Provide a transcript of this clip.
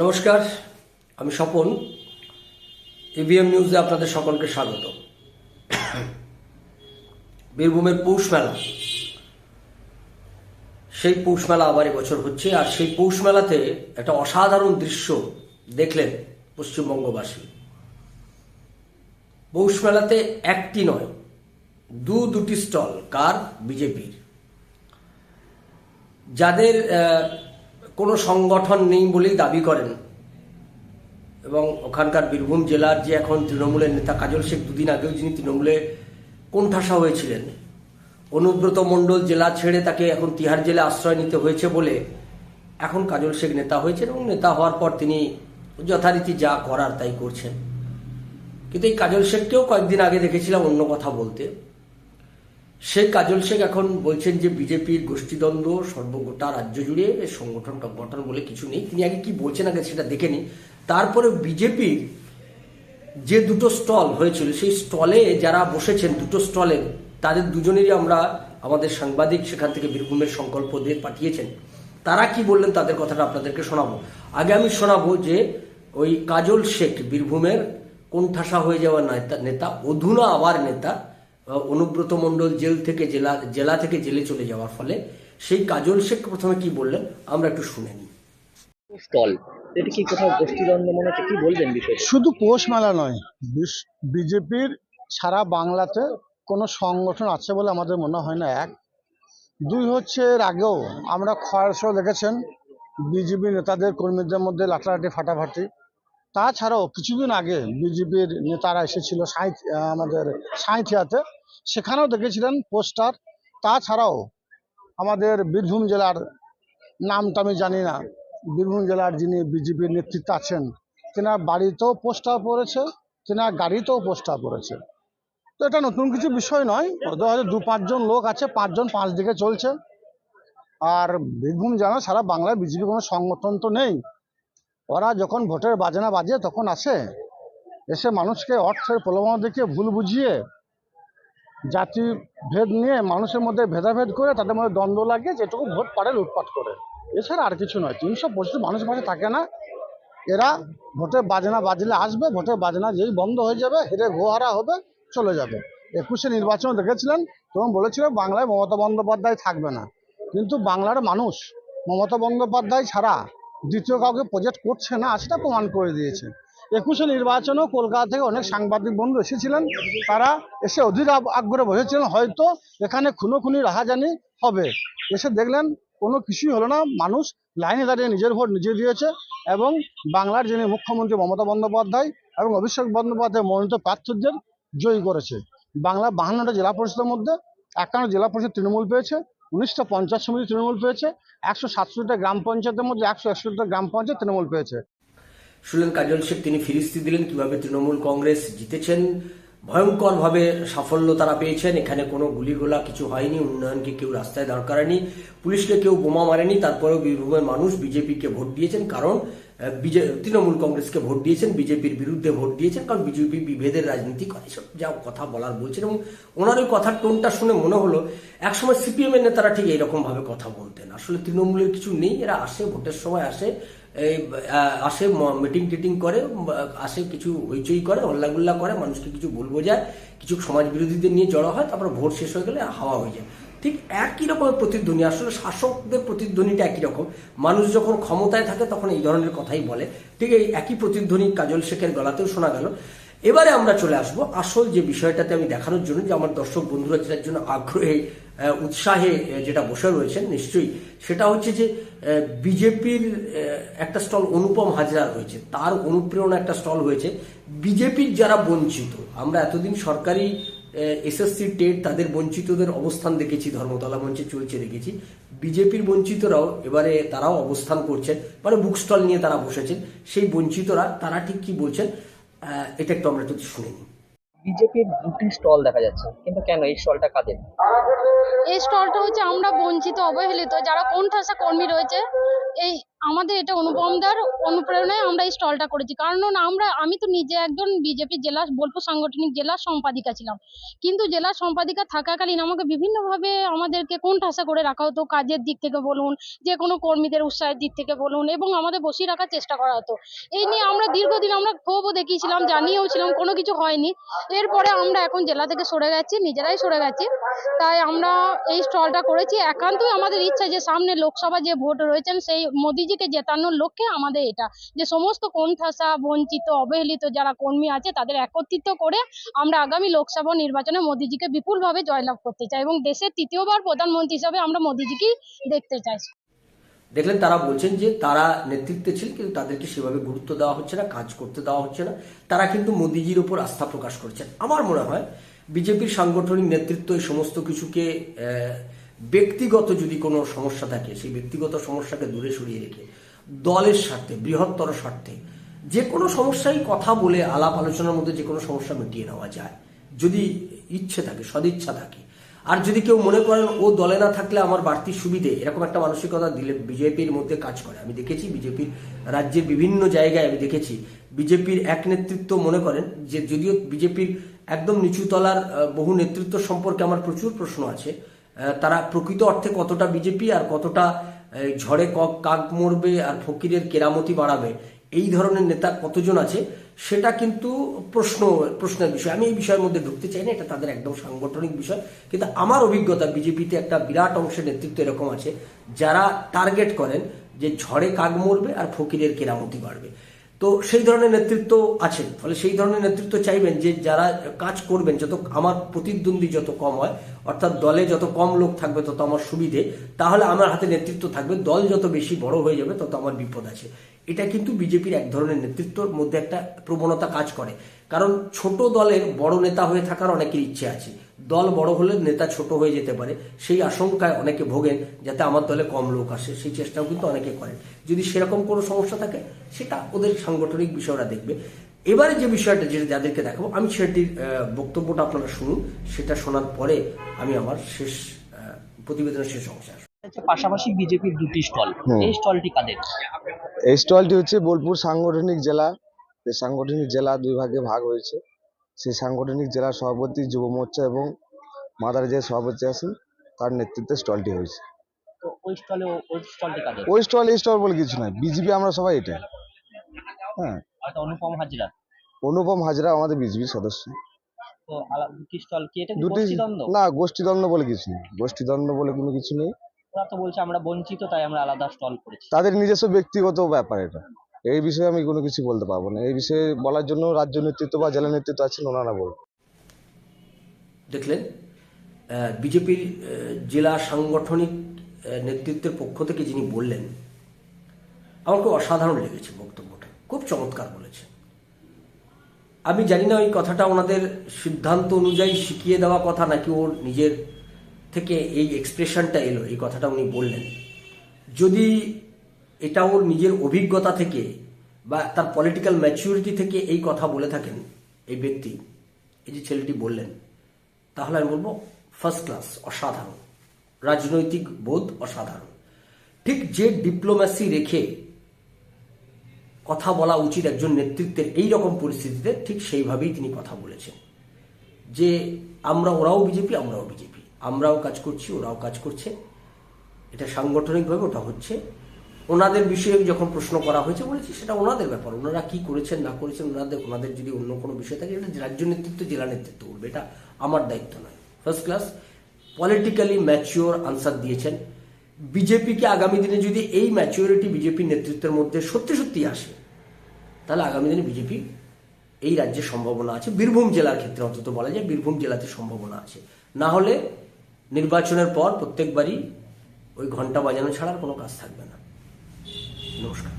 নমস্কার, আমি স্বপন। এভিএম নিউজে আপনাদের সকলকে স্বাগত। বীরভূমের পৌষ মেলা। সেই পৌষ মেলা আবার এবছর হচ্ছে, আর সেই পৌষ মেলাতে একটা অসাধারণ দৃশ্য দেখলেন পশ্চিমবঙ্গবাসী। পৌষ মেলাতে একটি নয়, দু দুটি স্টল, কার? বিজেপির। যাদের কোনো সংগঠন নেই বলেই দাবি করেন। এবং ওখানকার বীরভূম জেলার যে এখন তৃণমূলের নেতা কাজল শেখ দুদিন আগেও যিনি তৃণমূলে কোণঠাসা হয়েছিলেন, অনুব্রত মণ্ডল জেলা ছেড়ে তাকে এখন তিহার জেলে আশ্রয় নিতে হয়েছে বলে এখন কাজল শেখ নেতা হয়েছেন এবং নেতা হওয়ার পর তিনি যথারীতি যা করার তাই করছেন। কিন্তু এই কাজল শেখকেও কয়েকদিন আগে দেখেছিলাম অন্য কথা বলতে। সেই কাজল শেখ এখন বলছেন যে বিজেপির গোষ্ঠীদ্বন্দ্ব, সর্বগোটা রাজ্য জুড়ে সংগঠন টংগঠন বলে কিছু নেই। তিনি আগে কি বলছেন আগে সেটা দেখে নিন। তারপরে বিজেপির যে দুটো স্টল হয়েছিল, সেই স্টলে যারা বসেছেন, দুটো স্টলে, তাদের দুজনেরই আমরা আমাদের সাংবাদিক সেখান থেকে বীরভূমের সংকল্প দিয়ে পাঠিয়েছেন। তারা কি বললেন তাদের কথাটা আপনাদেরকে শোনাবো। আগে আমি শোনাবো যে ওই কাজল শেখ বীরভূমের কোণঠাসা হয়ে যাওয়া নেতা অধুনা আবার নেতা অনুব্রত মণ্ডল জেল থেকে জেলা জেলা থেকে জেলে চলে যাওয়ার ফলে সেই কাজল শেখ প্রথমে কি বললেন আমরা একটু শুনে নিই। স্টল। এটা কি কোথাও গোষ্ঠীদ্বন্দ্ব মনে হচ্ছে? কি বলবেন শুধু পৌষ মেলা নয় বিজেপির সারা বাংলাতে কোনো সংগঠন আছে বলে আমাদের মনে হয় না এক। দুই হচ্ছে এর আগেও আমরা খয়ের শো দেখেছেন বিজেপি নেতাদের কর্মীদের মধ্যে লাঠালাঠি ফাটাফাটি। তাছাড়াও কিছুদিন আগে বিজেপির নেতারা এসেছিল সাঁই আমাদের সাঁইথিয়াতে। সেখানেও দেখেছিলেন পোস্টার। তাছাড়াও আমাদের বীরভূম জেলার নামটা আমি জানি না। বীরভূম জেলার যিনি বিজেপির নেতৃত্বে আছেন, তেনার বাড়িতেও পোস্টার পড়েছে, তেনার গাড়িতেও পোস্টার পড়েছে। তো এটা নতুন কিছু বিষয় নয়। হয়তো দু পাঁচজন লোক আছে, পাঁচজন পাঁচ দিকে চলছে। আর বীরভূম জেলা সারা বাংলায় বিজেপি কোনো সংগঠন তো নেই। ওরা যখন ভোটের বাজনা বাজে তখন আসে, এসে মানুষকে অর্থের প্রলোভন দেখিয়ে ভুল বুঝিয়ে, জাতি ভেদ নিয়ে মানুষের মধ্যে ভেদাভেদ করে তাদের মধ্যে দ্বন্দ্ব লাগে যেটুকু ভোট পারে লুটপাট করে। এছাড়া আর কিছু নয়, তিনশো পঁচিশ মানুষের পাশে থাকে না। এরা ভোটের বাজনা বাজলে আসবে, ভোটের বাজনা যেই বন্ধ হয়ে যাবে, হেরে গোহারা হবে, চলে যাবে। একুশে নির্বাচন দেখেছিলেন, তখন বলেছিল বাংলায় মমতা বন্দ্যোপাধ্যায় থাকবে না। কিন্তু বাংলার মানুষ মমতা বন্দ্যোপাধ্যায় ছাড়া দ্বিতীয় কাউকে প্রজেক্ট করছে না, সেটা প্রমাণ করে দিয়েছে। একুশে নির্বাচনেও কলকাতা থেকে অনেক সাংবাদিক বন্ধু এসেছিলেন। তারা এসে অধীর আগ- আগ্রহে বসেছিলেন, হয়তো এখানে খুনো খুনি রাহাজানি হবে। এসে দেখলেন কোনো কিছুই হলো না, মানুষ লাইনে দাঁড়িয়ে নিজের ভোট নিজে দিয়েছে এবং বাংলার যিনি মুখ্যমন্ত্রী মমতা বন্দ্যোপাধ্যায় এবং অভিষেক বন্দ্যোপাধ্যায় মনোনীত প্রার্থীদের জয়ী করেছে। বাংলা বাহান্নটা জেলা পরিষদের মধ্যে, একান্ন জেলা পরিষদ তৃণমূল পেয়েছে। উনিশটা পঞ্চায়েত সমিতি তৃণমূল পেয়েছে, একশো সাতষট্টিটা গ্রাম পঞ্চায়েতের মধ্যে একশো একষট্টিটা গ্রাম পঞ্চায়েত তৃণমূল পেয়েছে। শুনলেন কাজল শেখ, তিনি ফিরিস্তি দিলেন কীভাবে তৃণমূল কংগ্রেস জিতেছেন? ভয়ঙ্করভাবে সাফল্য তারা পেয়েছেন, এখানে কোনো গুলিগোলা কিছু হয়নি, উন্নয়নকে কেউ রাস্তায় দাঁড় করায়নি, পুলিশকে কেউ বোমা মারেনি, তারপরেও বীরভূমের মানুষ, বিজেপিকে ভোট দিয়েছেন, কারণ তৃণমূল কংগ্রেসকে ভোট দিয়েছেন, বিজেপির বিরুদ্ধে ভোট দিয়েছেন, কারণ বিজেপি বিভেদের রাজনীতি করে। এসব যা কথা বলার বলছেন এবং ওনার ওই কথার টোনটা শুনে মনে হলো, একসময় সিপিএম এর নেতারা ঠিক এইরকম ভাবে কথা বলতেন। আসলে তৃণমূলের কিছু নেই, এরা আসে, ভোটের সময় আসে, এই আসে মিটিং টিটিং করে আসে কিছু হইচই করে, হল্লাগুল্লা করে, মানুষকে কিছু ভুল বোঝায় কিছু সমাজ বিরোধীদের নিয়ে জড়ো হয়, তারপর ভোট শেষ হয়ে গেলে হাওয়া হয়ে যায়। ঠিক একই রকমের প্রতিধ্বনি, আসলে শাসকদের প্রতিধ্বনিটা একই রকম। মানুষ যখন ক্ষমতায় থাকে তখন এই ধরনের কথাই বলে। ঠিক এই একই প্রতিধ্বনি কাজল শেখের গলাতেও শোনা গেল। এবারে আমরা চলে আসব আসল যে বিষয়টাতে আমি দেখানোর জন্য, যে আমার দর্শক বন্ধুরা যেটার জন্য আগ্রহে উৎসাহে যেটা বসে রয়েছেন, নিশ্চয়ই। সেটা হচ্ছে যে বিজেপির একটা স্টল অনুপম হাজরা রয়েছে। তার অনুপ্রেরণা একটা স্টল হয়েছে। বিজেপির যারা বঞ্চিত, আমরা এতদিন সরকারি এসএসসি টেট তাদের বঞ্চিতদের অবস্থান দেখেছি ধর্মতলা মঞ্চে চলছে দেখেছি। বিজেপির বঞ্চিতরাও এবারে তারাও অবস্থান করছেন মানে বুক স্টল নিয়ে তারা বসেছেন। সেই বঞ্চিতরা তারা ঠিক কি বলছেন এটা একটু আমরা একটু শুনে নিই। বিজেপির দুটি স্টল দেখা যাচ্ছে কিন্তু কেন এই স্টলটা কাদের? এই স্টলটা হচ্ছে আমরা বঞ্চিত অবহেলিত যারা কোণঠাসা কর্মী রয়েছে এই আমাদের এটা অনুপমদার অনুপ্রেরণায় আমরা এই স্টলটা করেছি। কারণ আমরা, আমি তো নিজে একজন বিজেপি জেলা, বোলপুর সাংগঠনিক জেলার সম্পাদিকা ছিলাম। কিন্তু জেলা সম্পাদিকা থাকাকালীন আমাকে বিভিন্নভাবে আমাদেরকে কোন কোণঠাসা করে রাখা হতো, কাজের দিক থেকে বলুন, যে কোনো কর্মীদের উৎসাহের দিক থেকে বলুন, এবং আমাদের বসিয়ে রাখার চেষ্টা করা হতো। এই নিয়ে আমরা দীর্ঘদিন আমরা ক্ষোভও দেখিয়েছিলাম, জানিয়েও ছিলাম, কোনো কিছু হয়নি। এরপরে আমরা এখন জেলা থেকে সরে গেছি, নিজেরাই সরে গেছি। তাই আমরা এই স্টলটা করেছি। একান্তই আমাদের ইচ্ছা যে সামনে লোকসভা যে ভোট রয়েছেন, সেই মোদিজিকে জেতানোর লক্ষ্যে আমাদের এটা। যে সমস্ত কোণঠাসা, বঞ্চিত, অবহেলিত যারা কর্মী আছে, তাদের একত্রিত করে আমরা আগামী লোকসভা নির্বাচনে মোদিজিকে বিপুলভাবে জয়লাভ করতে চাই এবং দেশের তৃতীয়বার প্রধানমন্ত্রী হিসাবে আমরা মোদিজিকেই দেখতে চাই। দেখলেন তারা বলছেন যে তারা নেতৃত্বে ছিল, কিন্তু তাদেরকে সেভাবে গুরুত্ব দেওয়া হচ্ছে না, কাজ করতে দেওয়া হচ্ছে না। তারা কিন্তু মোদিজির উপর আস্থা প্রকাশ করছেন। আমার মনে হয়, বিজেপির সাংগঠনিক নেতৃত্ব এই সমস্ত কিছুকে ব্যক্তিগত যদি কোনো সমস্যা থাকে, সেই ব্যক্তিগত সমস্যাকে দূরে সরিয়ে রেখে, দলের স্বার্থে, বৃহত্তর স্বার্থে, যে কোনো সমস্যাই কথা বলে আলাপ আলোচনার মধ্যে যে কোনো সমস্যা মিটিয়ে নেওয়া যায়। যদি ইচ্ছে থাকে, সদিচ্ছা থাকে। আর যদি কেউ মনে করেন, ও দলে না থাকলে আমার বাড়তি সুবিধে, এরকম একটা মানসিকতা দিলে বিজেপির মধ্যে কাজ করে। আমি দেখেছি বিজেপির রাজ্যের বিভিন্ন জায়গায় আমি দেখেছি, বিজেপির এক নেতৃত্ব মনে করেন যে, যদিও বিজেপির একদম নিচু তলার বহু নেতৃত্ব সম্পর্কে আমার প্রচুর প্রশ্ন আছে তারা প্রকৃত অর্থে কতটা বিজেপি আর কতটা ঝড়ে কক কাক মরবে আর ফকিরের কেরামতি বাড়াবে, এই ধরনের নেতা কতজন আছে, সেটা কিন্তু প্রশ্ন, প্রশ্নের বিষয়। আমি এই বিষয়ের মধ্যে ঢুকতে চাই না, এটা তাদের একদম সাংগঠনিক বিষয়। কিন্তু আমার অভিজ্ঞতা, বিজেপিতে একটা বিরাট অংশের নেতৃত্ব এরকম আছে, যারা টার্গেট করেন যে ঝড়ে কাক মরবে আর ফকিরের কেরামতি বাড়বে। তো সেই ধরনের নেতৃত্ব আছে। ফলে সেই ধরনের নেতৃত্ব চাইবেন যে যারা কাজ করবেন, যত আমার প্রতিদ্বন্দ্বী যত কম হয়, অর্থাৎ দলে যত কম লোক থাকবে তত আমার সুবিধে, তাহলে আমার হাতে নেতৃত্ব থাকবে। দল যত বেশি বড় হয়ে যাবে তত আমার বিপদ আছে। এটা কিন্তু বিজেপির এক ধরনের নেতৃত্বর মধ্যে একটা প্রবণতা কাজ করে। কারণ ছোট দলের বড় নেতা হয়ে থাকার অনেকের ইচ্ছে আছে। দল বড় হলে নেতা ছোট হয়ে যেতে পারে। সেই আশঙ্কায় অনেকে ভোগেন যাতে আমার দলে কম লোক আসে। সেই চেষ্টাও কিন্তু অনেকে করেন। যদি সেরকম কোনো সমস্যা থাকে সেটা ওদের সাংগঠনিক বিষয়টা দেখবে। এবারে যে বিষয়টা যেটা যাদেরকে দেখাবো আমি সেটির আহ, বক্তব্যটা আপনারা শুনুন। সেটা শোনার পরে আমি আমার শেষ আহ, প্রতিবেদনের শেষ অংশে আসব। পাশাপাশি বিজেপির দুটি স্টল। এই স্টলটি কাদের? এই স্টলটি হচ্ছে বোলপুর সাংগঠনিক জেলা। সাংগঠনিক জেলা দুই ভাগে ভাগ হয়েছে। সেই সাংগঠনিক জেলা সভাপতি যুব মোর্চা এবং মাদার যে সভাপতি আছেন তার নেতৃত্বে স্টলটি হয়েছে। ওই স্টলে ওই স্টলটি কাদের? ওই স্টল এই স্টল বলে কিছু নয় বিজেপি আমরা সবাই এটা। হ্যাঁ। অনুপম হাজরা? অনুপম হাজরা আমাদের বিজেপির সদস্য। দুটি না গোষ্ঠীদ্বন্দ্ব বলে কিছু নেই। গোষ্ঠীদ্বন্দ্ব বলে কোনো কিছু নেই। ওরা তো বলছে আমরা বঞ্চিত তাই আমরা আলাদা স্টল করেছি। তাদের নিজস্ব ব্যক্তিগত ব্যাপার এটা। এই বিষয়ে আমি কোনো কিছু বলতে পারব না। এই বিষয়ে বলার জন্য রাজ্য নেতৃত্ব বা জেলা নেতৃত্ব আছেন, ওনারা বলবেন দেখলেন বিজেপির জেলা সাংগঠনিক নেতৃত্বের পক্ষ থেকে যিনি বললেন আমার খুব অসাধারণ লেগেছে বক্তব্যটা। খুব চমৎকার বলেছে আমি জানি না ওই কথাটা ওনাদের সিদ্ধান্ত অনুযায়ী শিখিয়ে দেওয়া কথা নাকি ওর নিজের থেকে এই এক্সপ্রেশনটা এলো, এই কথাটা উনি বললেন। যদি এটা ওর নিজের অভিজ্ঞতা থেকে বা তার পলিটিক্যাল ম্যাচিউরিটি থেকে এই কথা বলে থাকেন এই ব্যক্তি, এই যে ছেলেটি বললেন। তাহলে আমি বলব ফার্স্ট ক্লাস অসাধারণ। রাজনৈতিক বোধ অসাধারণ। ঠিক যে ডিপ্লোম্যাসি রেখে কথা বলা উচিত একজন নেতৃত্বের এই রকম পরিস্থিতিতে, ঠিক সেইভাবেই তিনি কথা বলেছেন। যে আমরা ওরাও বিজেপি আমরাও বিজেপি আমরাও কাজ করছি, ওরাও কাজ করছে। এটা সাংগঠনিকভাবে ওটা হচ্ছে। ওনাদের বিষয়ে যখন প্রশ্ন করা হয়েছে, বলেছি সেটা ওনাদের ব্যাপার। ওনারা কি করেছেন, না করেছেন, ওনাদের ওনাদের যদি অন্য কোনো বিষয় থাকে, এটা রাজ্য নেতৃত্ব, জেলা নেতৃত্ব করবে এটা আমার দায়িত্ব নয়। First class politically mature answer দিয়েছেন। বিজেপিকে আগামী দিনে যদি এই ম্যাচিওরিটি বিজেপি নেতৃত্বের মধ্যে সত্যি সত্যি আসে, তাহলে আগামী দিনে বিজেপি এই রাজ্যে সম্ভাবনা আছে। বীরভূম জেলার ক্ষেত্রে অন্তত বলা যায়, বীরভূম জেলাতে সম্ভাবনা আছে। না হলে নির্বাচনের পর প্রত্যেকবারই ওই ঘণ্টা বাজানো ছাড়ার কোনো কাজ থাকবে না। নমস্কার